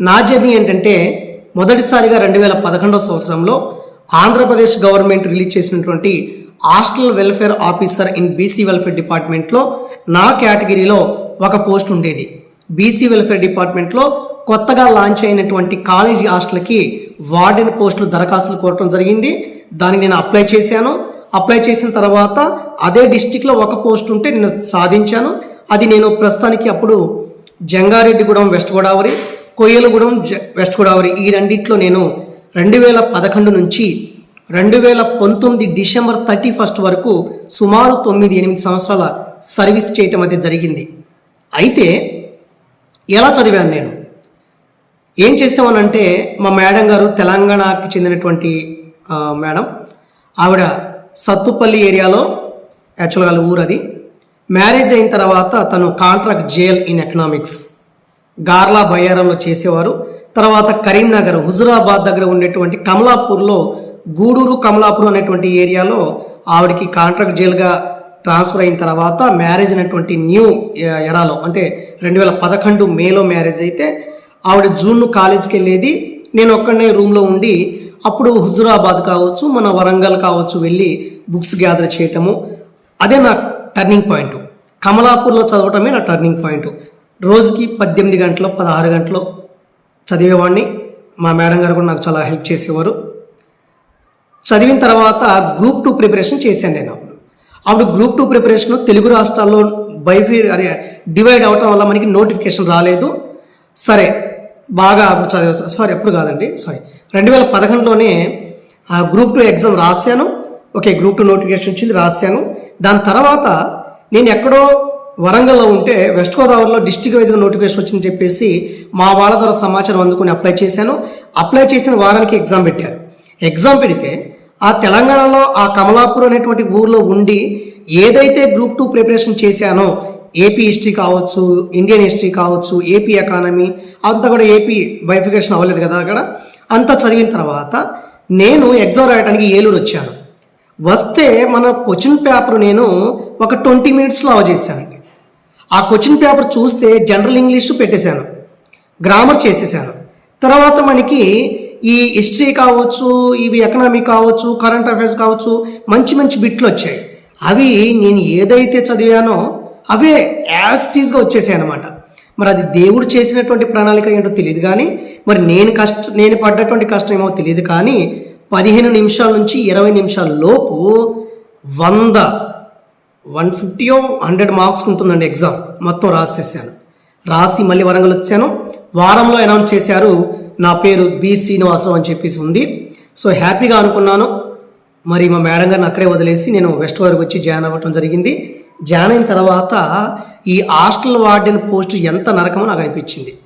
నా జర్నీ ఏంటంటే మొదటిసారిగా రెండు వేల పదకొండవ సంవత్సరంలో ఆంధ్రప్రదేశ్ గవర్నమెంట్ రిలీజ్ చేసినటువంటి hostel welfare officer in BC welfare డిపార్ట్మెంట్లో నా కేటగిరీలో ఒక పోస్ట్ ఉండేది. బీసీ వెల్ఫేర్ డిపార్ట్మెంట్లో కొత్తగా లాంచ్ అయినటువంటి కాలేజీ హాస్టల్కి వార్డెన్ పోస్టులు దరఖాస్తులు కోరటం జరిగింది. దానికి నేను అప్లై చేశాను. అప్లై చేసిన తర్వాత అదే డిస్టిక్లో ఒక పోస్ట్ ఉంటే నేను సాధించాను. అది నేను ప్రస్తుతానికి అప్పుడు జంగారెడ్డిగూడెం వెస్ట్ గోదావరి కొయ్యలగూడెం వెస్ట్ గోదావరి ఈ రెండిట్లో నేను రెండు వేల పదకొండు నుంచి రెండు వేల పంతొమ్మిది డిసెంబర్ థర్టీ ఫస్ట్ వరకు సుమారు తొమ్మిది ఎనిమిది సంవత్సరాల సర్వీస్ చేయటం అయితే జరిగింది. అయితే ఎలా చదివాను నేను? ఏం చేసామనంటే మా మేడం గారు తెలంగాణకి చెందినటువంటి మేడం ఆవిడ సత్తుపల్లి ఏరియాలో యాక్చువల్గా ఊరు అది మ్యారేజ్ అయిన తర్వాత తను contract JL in economics. Garla బయ్యారంలో చేసేవారు. తర్వాత కరీంనగర్ హుజురాబాద్ దగ్గర ఉండేటువంటి కమలాపూర్లో గూడూరు కమలాపూర్ అనేటువంటి ఏరియాలో ఆవిడకి కాంట్రాక్ట్ జైలుగా ట్రాన్స్ఫర్ అయిన తర్వాత మ్యారేజ్ అనేటువంటి న్యూ ఎరాలో అంటే రెండు వేల పదకొండు మేలో మ్యారేజ్ అయితే ఆవిడ జూన్ కాలేజ్కి వెళ్ళేది. నేను ఒక్కడనే రూమ్లో ఉండి అప్పుడు హుజురాబాద్ కావచ్చు మన వరంగల్ కావచ్చు వెళ్ళి బుక్స్ గ్యాదర్ చేయటము. అదే నా టర్నింగ్ పాయింట్. కమలాపూర్లో చదవటమే నా టర్నింగ్ పాయింట్. రోజుకి పద్దెనిమిది గంటలు పదహారు గంటలు చదివేవాడిని మా మేడం గారు కూడా నాకు చాలా హెల్ప్ చేసేవారు. చదివిన తర్వాత గ్రూప్ టూ ప్రిపరేషన్ చేశాను నేను అప్పుడు. అప్పుడు గ్రూప్ టూ ప్రిపరేషన్ తెలుగు రాష్ట్రాల్లో బైఫీ అదే డివైడ్ అవటం వల్ల మనకి నోటిఫికేషన్ రాలేదు. సరే బాగా అప్పుడు చదివా సారీ ఎప్పుడు కాదండి సారీ. రెండు వేల పదకొండులోనే ఆ గ్రూప్ టూ ఎగ్జామ్ రాశాను. ఓకే గ్రూప్ టూ నోటిఫికేషన్ వచ్చింది రాశాను. దాని తర్వాత నేను ఎక్కడో వరంగల్లో ఉంటే వెస్ట్ గోదావరిలో డిస్టిక్ వైజ్గా నోటిఫికేషన్ వచ్చిందని చెప్పేసి మా వాళ్ళ ద్వారా సమాచారం అందుకుని అప్లై చేశాను. అప్లై చేసిన వారానికి ఎగ్జామ్ పెట్టారు. ఎగ్జామ్ పెడితే ఆ తెలంగాణలో ఆ కమలాపూర్ అనేటువంటి ఊర్లో ఉండి ఏదైతే గ్రూప్ టూ ప్రిపరేషన్ చేశానో ఏపీ హిస్టరీ కావచ్చు ఇండియన్ హిస్టరీ కావచ్చు ఏపీ ఎకానమీ అంతా కూడా ఏపీ బైఫికేషన్ అవ్వలేదు కదా అక్కడ. అంతా చదివిన తర్వాత నేను ఎగ్జామ్ రాయడానికి ఏలూరు వచ్చాను. వస్తే మన క్వశ్చన్ పేపర్ నేను ఒక ట్వంటీ మినిట్స్లో అవ చేశాను. ఆ క్వశ్చన్ పేపర్ చూస్తే జనరల్ ఇంగ్లీష్ పెట్టేశాను గ్రామర్ చేసేసాను తర్వాత మనకి ఈ హిస్టరీ కావచ్చు ఇవి ఎకనామిక్ కావచ్చు కరెంట్ అఫైర్స్ కావచ్చు మంచి మంచి బిట్లు వచ్చాయి. అవి నేను ఏదైతే చదివానో అవే యాస్టీస్గా వచ్చేసాయి అనమాట మరి అది దేవుడు చేసినటువంటి ప్రణాళిక ఏంటో తెలియదు కానీ మరి నేను కష్ట నేను పడ్డటువంటి కష్టం ఏమో తెలియదు కానీ పదిహేను నిమిషాల నుంచి ఇరవై నిమిషాల లోపు వంద వన్ ఫిఫ్టీయో హండ్రెడ్ మార్క్స్ ఉంటుందండి ఎగ్జామ్. మొత్తం రాసేసాను. రాసి మళ్ళీ వరంగల్ వచ్చాను. వారంలో అనౌన్స్ చేశారు నా పేరు బి శ్రీనివాసరావు అని చెప్పేసి ఉంది. సో హ్యాపీగా అనుకున్నాను. మరి మా మేడం గారిని అక్కడే వదిలేసి నేను వెస్ట్ వరకు వచ్చి జాయిన్ అవ్వటం జరిగింది. జాయిన్ అయిన తర్వాత ఈ హాస్టల్ వార్డెన్ పోస్ట్ ఎంత నరకమో నాకు అనిపించింది.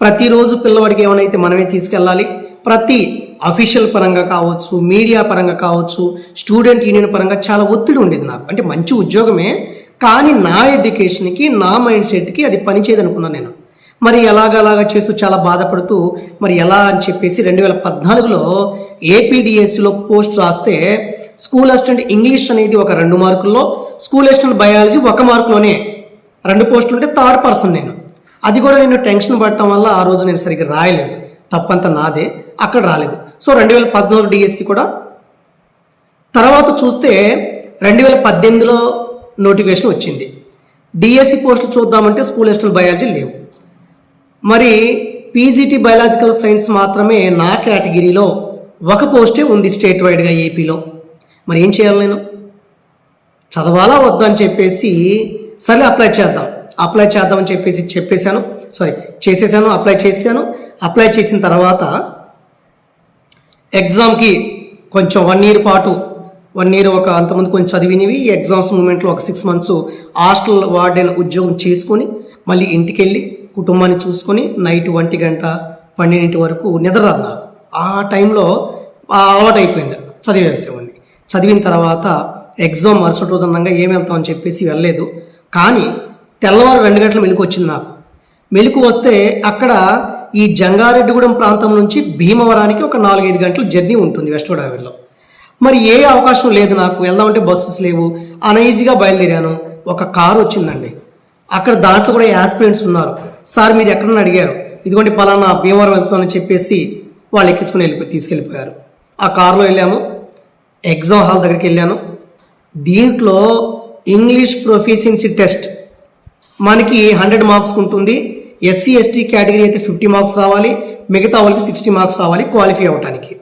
ప్రతిరోజు పిల్లవాడికి ఏమైనా అయితే మనమే తీసుకెళ్ళాలి. ప్రతి అఫీషియల్ పరంగా కావచ్చు మీడియా పరంగా కావచ్చు స్టూడెంట్ యూనియన్ పరంగా చాలా ఒత్తిడి ఉండేది నాకు. అంటే మంచి ఉద్యోగమే కానీ నా ఎడ్యుకేషన్కి నా మైండ్ సెట్కి అది పనిచేయదు అనుకున్నాను నేను. మరి ఎలాగలాగా చేస్తూ చాలా బాధపడుతూ మరి ఎలా అని చెప్పేసి రెండు వేల పద్నాలుగులో ఏపీడిఎస్సిలో పోస్ట్ రాస్తే స్కూల్ అసిస్టెంట్ ఇంగ్లీష్ అనేది ఒక రెండు మార్కుల్లో స్కూల్ అసిస్టెంట్ బయాలజీ ఒక మార్కులోనే రెండు పోస్టులు ఉంటే థర్డ్ పర్సన్ నేను. అది కూడా నేను టెన్షన్ పడటం వల్ల ఆ రోజు నేను సరిగ్గా రాయలేదు. తప్పంతా నాదే అక్కడ రాలేదు. సో రెండు వేల పద్నాలుగు డిఎస్సి కూడా తర్వాత చూస్తే రెండు వేల పద్దెనిమిదిలో నోటిఫికేషన్ వచ్చింది. డిఎస్సి పోస్టులు చూద్దామంటే స్కూల్ ఎస్టల్ బయాలజీ లేవు. మరి పీజీటీ బయాలజికల్ సైన్స్ మాత్రమే నా కేటగిరీలో ఒక పోస్టే ఉంది స్టేట్ వైడ్గా ఏపీలో. మరి ఏం చేయాలి నేను? చదవాలా వద్దా అని చెప్పేసి సరే అప్లై చేద్దాం. అప్లై చేద్దామని చెప్పేసి చెప్పేశాను. సారీ చేసేసాను అప్లై చేశాను అప్లై చేసిన తర్వాత ఎగ్జామ్కి కొంచెం వన్ ఇయర్ పాటు వన్ ఇయర్ ఒక అంతమంది కొంచెం చదివినవి ఎగ్జామ్స్ మూమెంట్లో ఒక సిక్స్ మంత్స్ హాస్టల్ వార్డెన్ ఉద్యోగం చేసుకొని మళ్ళీ ఇంటికి వెళ్ళి కుటుంబాన్ని చూసుకొని నైట్ ఒంటి గంట పన్నెండింటి వరకు నిద్ర నాకు. ఆ టైంలో అలవాటు అయిపోయింది. చదివేసేవాడిని చదివిన తర్వాత ఎగ్జామ్ మరుసటి రోజు అన్నాగా ఏం వెళ్తామని చెప్పేసి వెళ్ళలేదు. కానీ తెల్లవారు రెండు గంటల మెలకు వచ్చింది నాకు. మెలకు వస్తే అక్కడ ఈ జంగారెడ్డిగూడెం ప్రాంతం నుంచి భీమవరానికి ఒక నాలుగైదు గంటలు జర్నీ ఉంటుంది వెస్ట్ గోదావరిలో. మరి ఏ అవకాశం లేదు నాకు. వెళ్దామంటే బస్సెస్ లేవు. అనఈజీగా బయలుదేరాను. ఒక కారు వచ్చిందండి. అక్కడ దాంట్లో కూడా యాస్పిరెంట్స్ ఉన్నారు. సార్ మీరు ఎక్కడన్నా అడిగారు. ఇదిగోండి పలానా భీమవరం వెళ్తున్నానని చెప్పేసి వాళ్ళు ఎక్కించుకుని వెళ్ళిపోయి తీసుకెళ్ళిపోయారు. ఆ కారులో వెళ్ళాము. ఎగ్జామ్ హాల్ దగ్గరికి వెళ్ళాను. దీంట్లో ఇంగ్లీష్ ప్రొఫిషియన్సీ టెస్ట్. మనకి హండ్రెడ్ మార్క్స్ ఉంటుంది. ఎస్సీ ఎస్టీ కేటగిరీ అయితే ఫిఫ్టీ మార్క్స్ రావాలి మిగతా వాళ్ళకి సిక్స్టీ మార్క్స్ రావాలి క్వాలిఫై అవ్వడానికి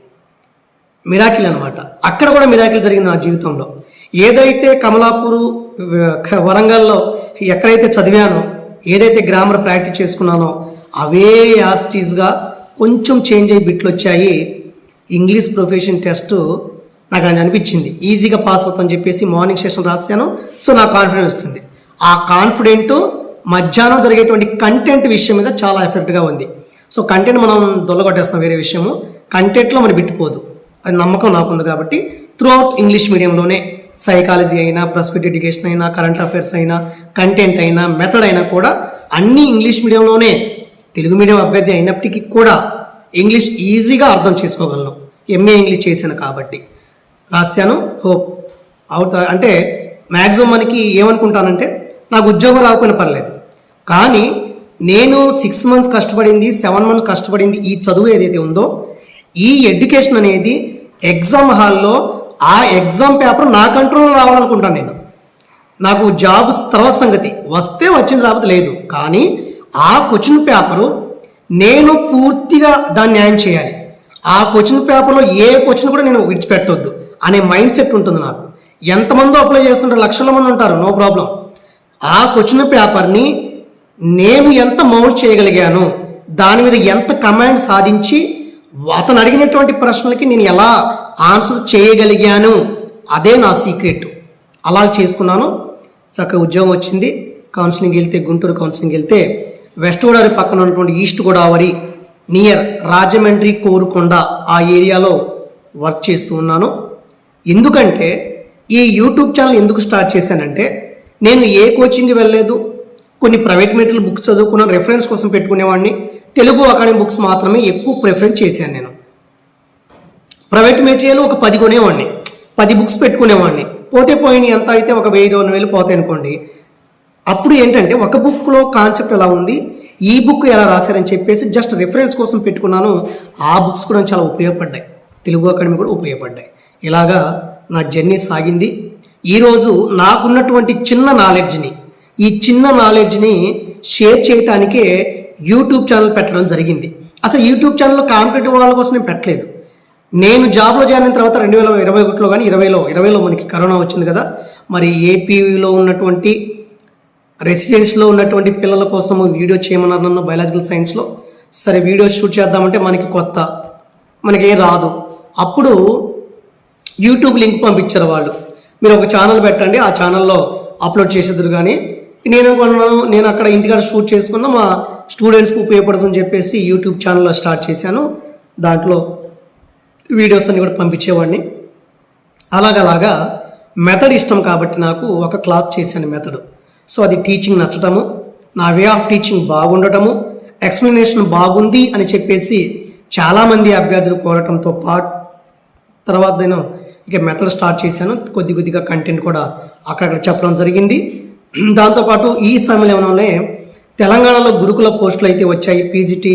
మిరాకిల్ అనమాట అక్కడ కూడా మిరాకిల్ జరిగింది నా జీవితంలో. ఏదైతే కమలాపూరు వరంగల్లో ఎక్కడైతే చదివానో ఏదైతే గ్రామర్ ప్రాక్టీస్ చేసుకున్నానో అవే యాస్టీస్గా కొంచెం చేంజ్ అయ్యి బిట్లు వచ్చాయి. ఇంగ్లీష్ ప్రొఫెషన్ టెస్ట్ నాకు అని అనిపించింది. ఈజీగా పాస్ అవుతామని చెప్పేసి మార్నింగ్ సెషన్ రాశాను. సో నాకు కాన్ఫిడెన్స్ వస్తుంది ఆ కాన్ఫిడెంట్ మధ్యాహ్నం జరిగేటువంటి కంటెంట్ విషయం మీద చాలా ఎఫెక్ట్గా ఉంది. సో కంటెంట్ మనం దొల్లగొట్టేస్తాం వేరే విషయము. కంటెంట్లో మనం బిట్టుపోదు. అది నమ్మకం నాకుంది కాబట్టి త్రూ అవుట్ ఇంగ్లీష్ మీడియంలోనే సైకాలజీ అయినా ప్రస్పెక్ట్ ఎడ్యుకేషన్ అయినా కరెంట్ అఫైర్స్ అయినా కంటెంట్ అయినా మెథడ్ అయినా కూడా అన్నీ ఇంగ్లీష్ మీడియంలోనే తెలుగు మీడియం అభ్యర్థి అయినప్పటికీ కూడా ఇంగ్లీష్ ఈజీగా అర్థం చేసుకోగలను. ఎంఏ ఇంగ్లీష్ చేశాను కాబట్టి. రాశాను. హోప్ అవుతా అంటే మ్యాక్సిమం మనకి ఏమనుకుంటానంటే నాకు ఉద్యోగం రాకపోయినా పర్లేదు. కానీ నేను సిక్స్ మంత్స్ కష్టపడింది సెవెన్ మంత్స్ కష్టపడింది ఈ చదువు ఏదైతే ఉందో ఈ ఎడ్యుకేషన్ అనేది ఎగ్జామ్ హాల్లో ఆ ఎగ్జామ్ పేపర్ నా కంట్రోల్లో రావాలనుకుంటాను నేను. నాకు జాబ్ తర్వాత సంగతి వస్తే వచ్చింది లేకపోతే లేదు. కానీ ఆ క్వశ్చన్ పేపరు నేను పూర్తిగా దాన్ని న్యాయం చేయాలి. ఆ క్వశ్చన్ పేపర్లో ఏ క్వశ్చన్ కూడా నేను విడిచిపెట్టొద్దు అనే మైండ్ సెట్ ఉంటుంది నాకు. ఎంతమందో అప్లై చేస్తుంటారు లక్షల మంది ఉంటారు నో ప్రాబ్లం ఆ క్వశ్చన్ పేపర్ని నేను ఎంత మౌల్డ్ చేయగలిగాను? దాని మీద ఎంత కమాండ్ సాధించి? అతను అడిగినటువంటి ప్రశ్నలకి నేను ఎలా ఆన్సర్ చేయగలిగాను? అదే నా సీక్రెట్. అలా చేసుకున్నాను. చక్కగా ఉద్యోగం వచ్చింది. కౌన్సిలింగ్ వెళ్తే గుంటూరు కౌన్సిలింగ్ వెళ్తే వెస్ట్ గోదావరి పక్కన ఉన్నటువంటి ఈస్ట్ గోదావరి నియర్ రాజమండ్రి కోరుకొండ ఆ ఏరియాలో వర్క్ చేస్తూ ఉన్నాను. ఎందుకంటే ఈ యూట్యూబ్ ఛానల్ ఎందుకు స్టార్ట్ చేశానంటే నేను ఏ కోచింగ్ వెళ్ళలేదు కొన్ని ప్రైవేట్ మెటీరియల్ బుక్స్ చదువుకున్నాను రెఫరెన్స్ కోసం పెట్టుకునేవాడిని. తెలుగు అకాడమీ బుక్స్ మాత్రమే ఎక్కువ ప్రిఫరెన్స్ చేశాను నేను. ప్రైవేట్ మెటీరియల్ ఒక పది కొనేవాడిని. పది బుక్స్ పెట్టుకునేవాడిని. పోతే పోయిన ఎంత అయితే ఒక వెయ్యి రెండు వేలు పోతాయి అనుకోండి. అప్పుడు ఏంటంటే ఒక బుక్లో కాన్సెప్ట్ ఎలా ఉంది? ఈ బుక్ ఎలా రాశారని చెప్పేసి జస్ట్ రిఫరెన్స్ కోసం పెట్టుకున్నాను. ఆ బుక్స్ కూడా చాలా ఉపయోగపడ్డాయి. తెలుగు అకాడమీ కూడా ఉపయోగపడ్డాయి. ఇలాగా నా జర్నీ సాగింది. ఈరోజు నాకున్నటువంటి చిన్న నాలెడ్జ్ని ఈ చిన్న నాలెడ్జ్ని షేర్ చేయటానికే యూట్యూబ్ ఛానల్ పెట్టడం జరిగింది. అసలు యూట్యూబ్ ఛానల్ కాంపిటేటివ్ వాళ్ళ కోసం నేను పెట్టలేదు. నేను జాబ్లో జాయిన్ అయిన తర్వాత రెండు వేల ఇరవై ఒకటిలో కానీ ఇరవైలో ఇరవైలో మనకి కరోనా వచ్చింది కదా మరి ఏపీలో ఉన్నటువంటి రెసిడెన్స్లో ఉన్నటువంటి పిల్లల కోసం వీడియో చేయమన్నారు నన్ను బయాలజికల్ సైన్స్లో సరే వీడియో షూట్ చేద్దామంటే మనకి కొత్త మనకేం రాదు. అప్పుడు యూట్యూబ్ లింక్ పంపించారు వాళ్ళు. మీరు ఒక ఛానల్ పెట్టండి ఆ ఛానల్లో అప్లోడ్ చేసేద్దరు కానీ నేను కొన్నాను నేను అక్కడ ఇంటికాడ షూట్ చేసుకున్న మా స్టూడెంట్స్కి ఉపయోగపడుతుందని చెప్పేసి యూట్యూబ్ ఛానల్లో స్టార్ట్ చేశాను. దాంట్లో వీడియోస్ అన్ని కూడా పంపించేవాడిని. అలాగలాగా మెథడ్ ఇష్టం కాబట్టి నాకు ఒక క్లాస్ చేశాను మెథడ్. సో అది టీచింగ్ నచ్చటము నా వే ఆఫ్ టీచింగ్ బాగుండటము ఎక్స్ప్లెనేషన్ బాగుంది అని చెప్పేసి చాలామంది అభ్యర్థులు కోరటంతో పాటు తర్వాత నేను ఇక మెథడ్ స్టార్ట్ చేశాను. కొద్ది కొద్దిగా కంటెంట్ కూడా అక్కడక్కడ చెప్పడం జరిగింది. దాంతోపాటు ఈ సమయంలోనే తెలంగాణలో గురుకుల పోస్టులు అయితే వచ్చాయి. PGT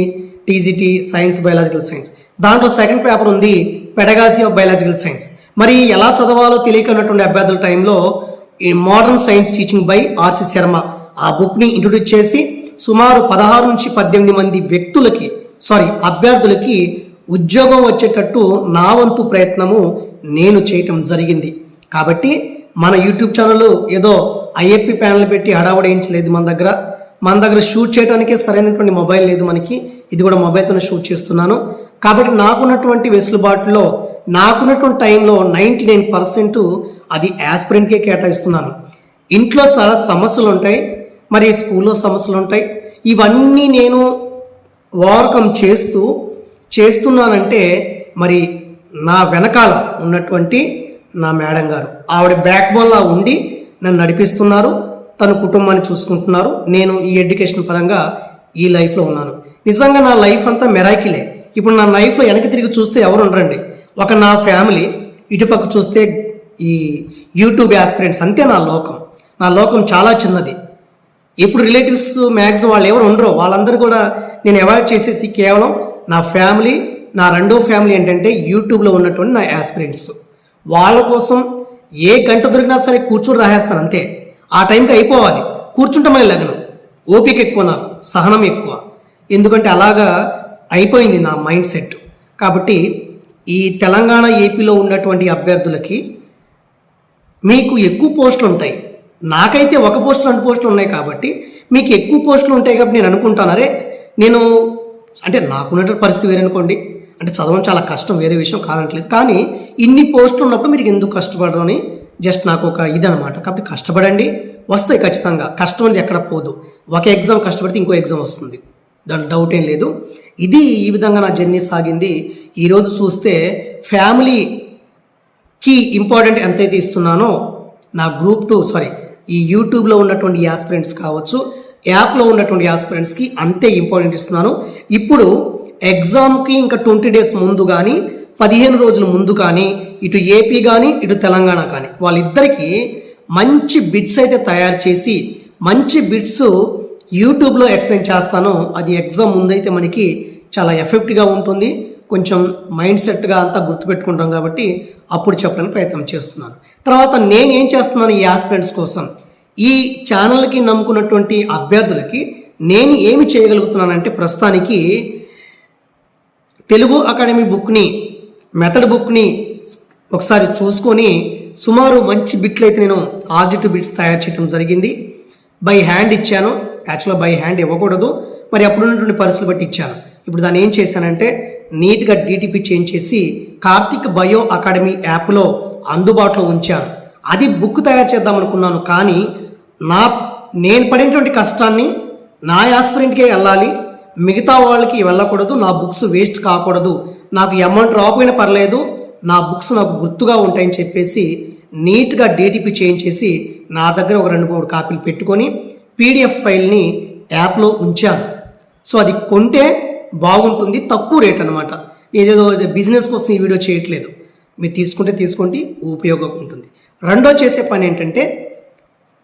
TGT science biological science దాంట్లో సెకండ్ పేపర్ ఉంది పెడగాసి ఆఫ్ బయాలజికల్ సైన్స్ మరి ఎలా చదవాలో తెలియకున్నటువంటి అభ్యర్థుల టైంలో ఈ modern science teaching by R C Sharma ఆ బుక్ని ఇంట్రొడ్యూస్ చేసి సుమారు పదహారు నుంచి పద్దెనిమిది మంది వ్యక్తులకి సారీ అభ్యర్థులకి ఉద్యోగం వచ్చేటట్టు నా వంతు ప్రయత్నము నేను చేయటం జరిగింది. కాబట్టి మన యూట్యూబ్ ఛానల్ ఏదో ఐఏపీ ప్యానల్ పెట్టి హడావడేయించలేదు మన దగ్గర. మన దగ్గర షూట్ చేయడానికే సరైనటువంటి మొబైల్ లేదు మనకి. ఇది కూడా మొబైల్తోనే షూట్ చేస్తున్నాను. కాబట్టి నాకున్నటువంటి వెసులుబాటులో నాకున్నటువంటి టైంలో నైంటీ నైన్ పర్సెంట్ అది యాస్పిరెంట్కే కేటాయిస్తున్నాను. ఇంట్లో చాలా సమస్యలు ఉంటాయి మరి స్కూల్లో సమస్యలు ఉంటాయి ఇవన్నీ నేను ఓవర్కమ్ చేస్తూ చేస్తున్నానంటే మరి నా వెనకాల ఉన్నటువంటి నా మేడం గారు. ఆవిడ బ్యాక్ బోన్లా ఉండి నన్ను నడిపిస్తున్నారు. తన కుటుంబాన్ని చూసుకుంటున్నారు. నేను ఈ ఎడ్యుకేషన్ పరంగా ఈ లైఫ్లో ఉన్నాను. నిజంగా నా లైఫ్ అంతా మెరాకిలే. ఇప్పుడు నా లైఫ్లో వెనక్కి తిరిగి చూస్తే ఎవరు ఉండరండి. ఒక నా ఫ్యామిలీ ఇటుపక్క చూస్తే ఈ యూట్యూబ్ యాస్పిరెంట్స్ అంతే నా లోకం. నా లోకం చాలా చిన్నది. ఇప్పుడు రిలేటివ్స్ మ్యాక్సిమం వాళ్ళు ఎవరు ఉండరు వాళ్ళందరూ కూడా నేను అవాయిడ్ చేసేసి కేవలం నా ఫ్యామిలీ నా రెండో ఫ్యామిలీ ఏంటంటే యూట్యూబ్లో ఉన్నటువంటి నా యాస్పిరెంట్స్. వాళ్ళ కోసం ఏ గంట దొరికినా సరే కూర్చుని రాసేస్తాను అంతే. ఆ టైంకి అయిపోవాలి. కూర్చుంటే మళ్ళీ లగ్నం. ఓపిక ఎక్కువ నాకు సహనం ఎక్కువ. ఎందుకంటే అలాగా అయిపోయింది నా మైండ్ సెట్. కాబట్టి ఈ తెలంగాణ ఏపీలో ఉన్నటువంటి అభ్యర్థులకి మీకు ఎక్కువ పోస్టులు ఉంటాయి. నాకైతే ఒక పోస్ట్ రెండు పోస్టులు ఉన్నాయి కాబట్టి మీకు ఎక్కువ పోస్టులు ఉంటాయి కాబట్టి నేను అనుకుంటాను. అరే నేను అంటే నాకున్నటువంటి పరిస్థితి వేరనుకోండి. అంటే చదవడం చాలా కష్టం వేరే విషయం కాదంటలేదు కానీ ఇన్ని పోస్టులు ఉన్నప్పుడు మీరు ఎందుకు కష్టపడరు అని జస్ట్ నాకు ఒక ఇదనమాట కాబట్టి కష్టపడండి వస్తాయి ఖచ్చితంగా. కష్టం అనేది ఎక్కడ పోదు. ఒక ఎగ్జామ్ కష్టపడితే ఇంకో ఎగ్జామ్ వస్తుంది. దాని డౌట్ ఏం లేదు. ఇది ఈ విధంగా నా జర్నీ సాగింది. ఈరోజు చూస్తే ఫ్యామిలీకి ఇంపార్టెంట్ ఎంతైతే ఇస్తున్నానో నా గ్రూప్ టూ సారీ ఈ యూట్యూబ్లో ఉన్నటువంటి యాస్పిరెంట్స్ కావచ్చు యాప్లో ఉన్నటువంటి యాస్పిరెంట్స్కి అంతే ఇంపార్టెంట్ ఇస్తున్నాను. ఇప్పుడు ఎగ్జామ్కి ఇంకా ట్వంటీ డేస్ ముందు కానీ పదిహేను రోజుల ముందు కానీ ఇటు ఏపీ కానీ ఇటు తెలంగాణ కానీ వాళ్ళిద్దరికీ మంచి బిట్స్ అయితే తయారు చేసి మంచి బిట్స్ యూట్యూబ్లో ఎక్స్ప్లెయిన్ చేస్తాను. అది ఎగ్జామ్ ముందైతే మనకి చాలా ఎఫెక్ట్గా ఉంటుంది. కొంచెం మైండ్ సెట్గా అంతా గుర్తుపెట్టుకుంటాం కాబట్టి అప్పుడు చెప్పడానికి ప్రయత్నం చేస్తున్నాను. తర్వాత నేను ఏం చేస్తున్నాను ఈ ఆస్పిరెంట్స్ కోసం? ఈ ఛానల్కి నమ్ముకున్నటువంటి అభ్యర్థులకి నేను ఏమి చేయగలుగుతున్నానంటే ప్రస్తుతానికి తెలుగు అకాడమీ బుక్ని మెథడ్ బుక్ని ఒకసారి చూసుకొని సుమారు మంచి బిట్లు అయితే నేను ఆబ్జెక్టివ్ బిట్స్ తయారు చేయడం జరిగింది. బై హ్యాండ్ ఇచ్చాను. యాక్చువల్గా బై హ్యాండ్ ఇవ్వకూడదు. మరి అప్పుడున్నటువంటి పరిస్థితులు బట్టి ఇచ్చాను. ఇప్పుడు దాన్ని ఏం చేశానంటే నీట్గా డీటీపీ చేంజ్ చేసి కార్తిక్ బయో అకాడమీ యాప్లో అందుబాటులో ఉంచాను. అది బుక్ తయారు చేద్దాం అనుకున్నాను కానీ నా నేను పడినటువంటి కష్టాన్ని నా యాస్పిరెంట్కే వెళ్ళాలి. మిగతా వాళ్ళకి వెళ్ళకూడదు నా బుక్స్ వేస్ట్ కాకూడదు నాకు అమౌంట్ రాకపోయినా పర్లేదు నా బుక్స్ నాకు గుర్తుగా ఉంటాయని చెప్పేసి నీట్గా డీటీపీ చేంజ్ చేసి నా దగ్గర ఒక రెండు మూడు కాపీలు పెట్టుకొని పీడిఎఫ్ ఫైల్ని యాప్లో ఉంచాను. సో అది కొంటే బాగుంటుంది తక్కువ రేట్ అనమాట ఏదేదో బిజినెస్ కోసం ఈ వీడియో చేయట్లేదు. మీరు తీసుకుంటే తీసుకోండి ఉపయోగం ఉంటుంది. రెండో చేసే పని ఏంటంటే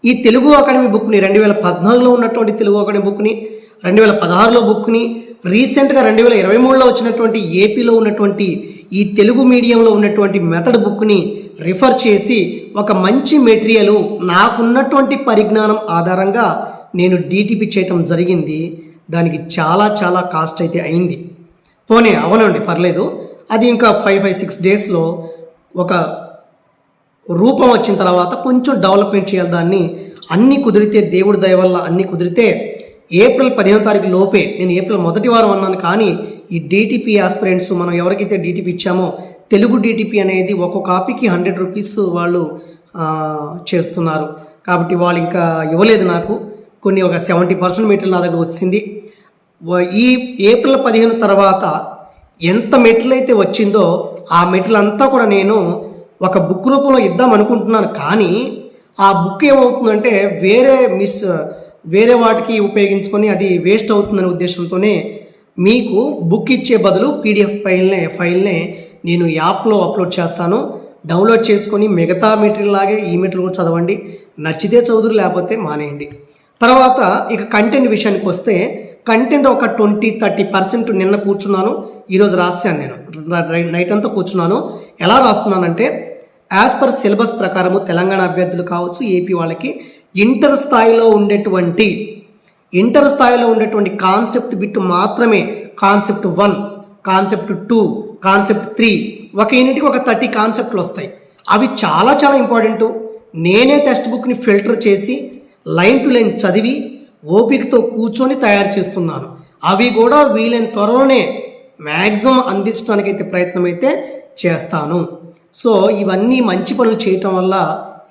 ఈ తెలుగు అకాడమీ బుక్ని రెండు వేల పద్నాలుగులో ఉన్నటువంటి తెలుగు అకాడమీ బుక్ని రెండు వేల పదహారులో బుక్ని రీసెంట్గా రెండు వేల ఇరవై మూడులో వచ్చినటువంటి ఏపీలో ఉన్నటువంటి ఈ తెలుగు మీడియంలో ఉన్నటువంటి మెథడ్ బుక్ని రిఫర్ చేసి ఒక మంచి మెటీరియల్ నాకున్నటువంటి పరిజ్ఞానం ఆధారంగా నేను డీటీపీ చేయటం జరిగింది. దానికి చాలా చాలా కాస్ట్ అయితే అయింది. పోనీ అవనండి పర్లేదు. అది ఇంకా ఫైవ్ ఫైవ్ సిక్స్ డేస్లో ఒక రూపం వచ్చిన తర్వాత కొంచెం డెవలప్మెంట్ చేయాలి దాన్ని. అన్నీ కుదిరితే దేవుడి దయ వల్ల అన్నీ కుదిరితే ఏప్రిల్ పదిహేను తారీఖు లోపే నేను ఏప్రిల్ మొదటి వారం అన్నాను కానీ ఈ డీటీపీ ఆస్పిరెంట్స్ మనం ఎవరికైతే డీటీపీ ఇచ్చామో తెలుగు డీటీపీ అనేది ఒక్కొక్క కాపీకి హండ్రెడ్ రూపీస్ వాళ్ళు చేస్తున్నారు. కాబట్టి వాళ్ళు ఇంకా ఇవ్వలేదు నాకు. కొన్ని ఒక సెవెంటీ పర్సెంట్ మెటీరియల్ నా దగ్గర వచ్చింది. ఈ ఏప్రిల్ పదిహేను తర్వాత ఎంత మెటీరియల్ అయితే వచ్చిందో ఆ మెటీరియల్ అంతా కూడా నేను ఒక బుక్ రూపంలో ఇద్దాం అనుకుంటున్నాను. కానీ ఆ బుక్ ఏమవుతుందంటే వేరే మిస్ వేరే వాటికి ఉపయోగించుకొని అది వేస్ట్ అవుతుందనే ఉద్దేశంతోనే మీకు బుక్ ఇచ్చే బదులు పీడిఎఫ్ ఫైల్నే ఫైల్నే నేను యాప్లో అప్లోడ్ చేస్తాను. డౌన్లోడ్ చేసుకొని మిగతా మెటీరియల్ లాగే ఈ మెటీరియల్ కూడా చదవండి. నచ్చితే చదువురు లేకపోతే మానేయండి. తర్వాత ఇక కంటెంట్ విషయానికి వస్తే కంటెంట్ ఒక ట్వంటీ థర్టీ పర్సెంట్ నిన్న కూర్చున్నాను. ఈరోజు రాశాను నేను. నైట్ అంతా కూర్చున్నాను. ఎలా రాస్తున్నానంటే యాజ్ పర్ సిలబస్ ప్రకారము తెలంగాణ అభ్యర్థులు కావచ్చు ఏపీ వాళ్ళకి ఇంటర్ స్థాయిలో ఉండేటువంటి ఇంటర్ స్థాయిలో ఉండేటువంటి కాన్సెప్ట్ బిట్ మాత్రమే concept one concept two concept three ఒక యూనిట్కి ఒక థర్టీ కాన్సెప్ట్లు వస్తాయి. అవి చాలా చాలా ఇంపార్టెంట్. నేనే టెక్స్ట్ బుక్ని ఫిల్టర్ చేసి లైన్ టు లైన్ చదివి ఓపికతో కూర్చొని తయారు చేస్తున్నాను. అవి కూడా వీలైన త్వరలోనే మ్యాక్సిమం అందించడానికి అయితే ప్రయత్నం అయితే చేస్తాను. సో ఇవన్నీ మంచి పనులు చేయటం వల్ల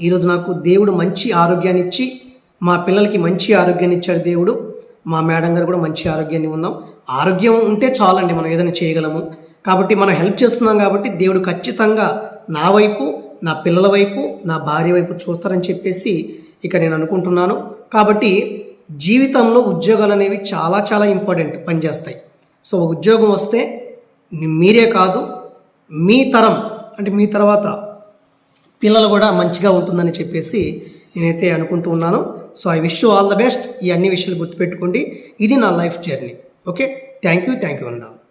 ఈరోజు నాకు దేవుడు మంచి ఆరోగ్యాన్ని ఇచ్చి మా పిల్లలకి మంచి ఆరోగ్యాన్ని ఇచ్చాడు దేవుడు. మా మేడం గారు కూడా మంచి ఆరోగ్యాన్ని ఉన్నాం ఆరోగ్యం ఉంటే చాలండి మనం ఏదైనా చేయగలము. కాబట్టి మనం హెల్ప్ చేస్తున్నాం కాబట్టి దేవుడు ఖచ్చితంగా నా వైపు నా పిల్లల వైపు నా భార్య వైపు చూస్తారని చెప్పేసి ఇక నేను అనుకుంటున్నాను. కాబట్టి జీవితంలో ఉద్యోగాలు అనేవి చాలా చాలా ఇంపార్టెంట్ పనిచేస్తాయి. సో ఉద్యోగం వస్తే మీరే కాదు మీ తరం అంటే మీ తర్వాత పిల్లలు కూడా మంచిగా ఉంటుందని చెప్పేసి నేనైతే అనుకుంటూ ఉన్నాను. So I wish you all the best ఈ అన్ని విషయాలు గుర్తుపెట్టుకోండి. ఇది నా life journey. Okay? Thank you thank you అన్నాను.